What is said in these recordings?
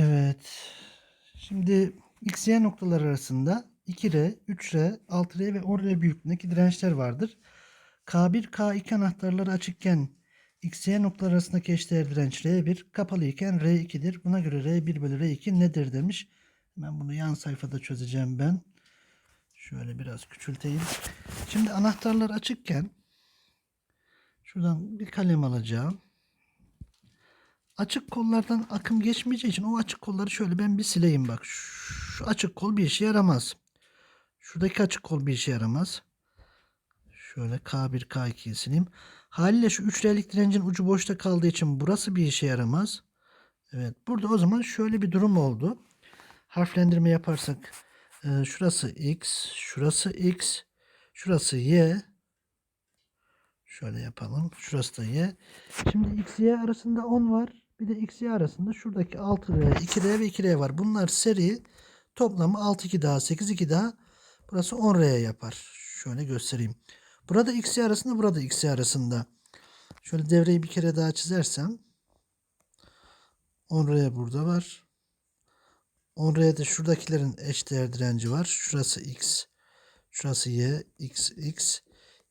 Evet. Şimdi X, Y noktalar arasında 2R, 3R, 6R ve 10R büyüklüğündeki dirençler vardır. K1, K2 anahtarları açıkken X, Y noktalar arasındaki eşdeğer direnç R1, kapalı iken R2'dir. Buna göre R1 bölü R2 nedir demiş. Hemen bunu yan sayfada çözeceğim ben. Şöyle biraz küçülteyim. Şimdi anahtarlar açıkken şuradan bir kalem alacağım. Açık kollardan akım geçmeyeceği için o açık kolları şöyle ben bir sileyim bak. Şu açık kol bir işe yaramaz. Şuradaki açık kol bir işe yaramaz. Şöyle K1 K2'yi sileyim. Haliyle şu 3R'lik direncin ucu boşta kaldığı için burası bir işe yaramaz. Evet burada o zaman şöyle bir durum oldu. Harflendirme yaparsak e, şurası X, şurası X, şurası Y. Şöyle yapalım. Şurası da Y. Şimdi X, Y arasında 10 var. Bir de X, Y arasında şuradaki 6R, 2R ve 2R var. Bunlar seri. Toplamı 6, 2 daha 8, 2 daha. Burası 10R yapar. Şöyle göstereyim. Burada X, Y arasında, burada X, Y arasında. Şöyle devreyi bir kere daha çizersem. 10R burada var. 10R'de şuradakilerin eşdeğer direnci var. Şurası X. Şurası Y. X, X.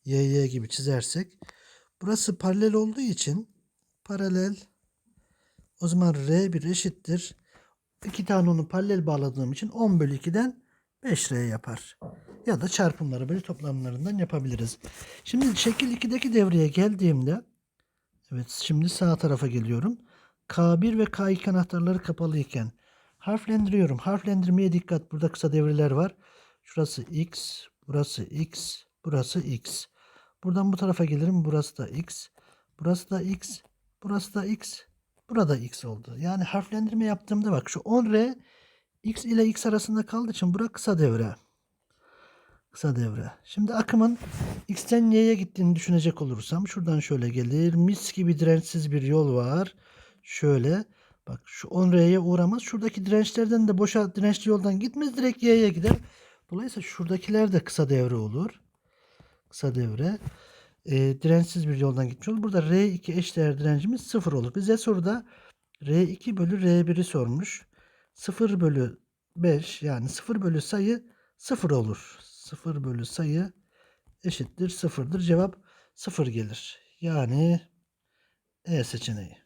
Y, Y gibi çizersek. Burası paralel olduğu için paralel o zaman R1 eşittir. İki tane onu paralel bağladığım için 10 bölü 2'den 5R yapar. Ya da çarpımları böyle toplamlarından yapabiliriz. Şimdi şekil 2'deki devreye geldiğimde evet şimdi sağ tarafa geliyorum. K1 ve K2 anahtarları kapalı iken harflendiriyorum. Harflendirmeye dikkat. Burada kısa devreler var. Şurası X, burası X, burası X. Buradan bu tarafa gelirim. Burası da X, burası da X, burası da X, burada X oldu. Yani harflendirme yaptığımda bak şu 10R X ile X arasında kaldığı için bura kısa devre. Kısa devre. Şimdi akımın X'ten Y'ye gittiğini düşünecek olursam şuradan şöyle gelir. Mis gibi dirençsiz bir yol var. Şöyle bak şu 10R'ye uğramaz. Şuradaki dirençlerden de boşa dirençli yoldan gitmez. Direkt Y'ye gider. Dolayısıyla şuradakiler de kısa devre olur. Kısa devre. E, dirençsiz bir yoldan gitmiş olur. Burada R2 eşdeğer direncimiz 0 olur. Bize soruda R2 bölü R1'i sormuş. 0 bölü 5 yani 0 bölü sayı 0 olur. 0 bölü sayı eşittir 0'dır. Cevap 0 gelir. Yani E seçeneği.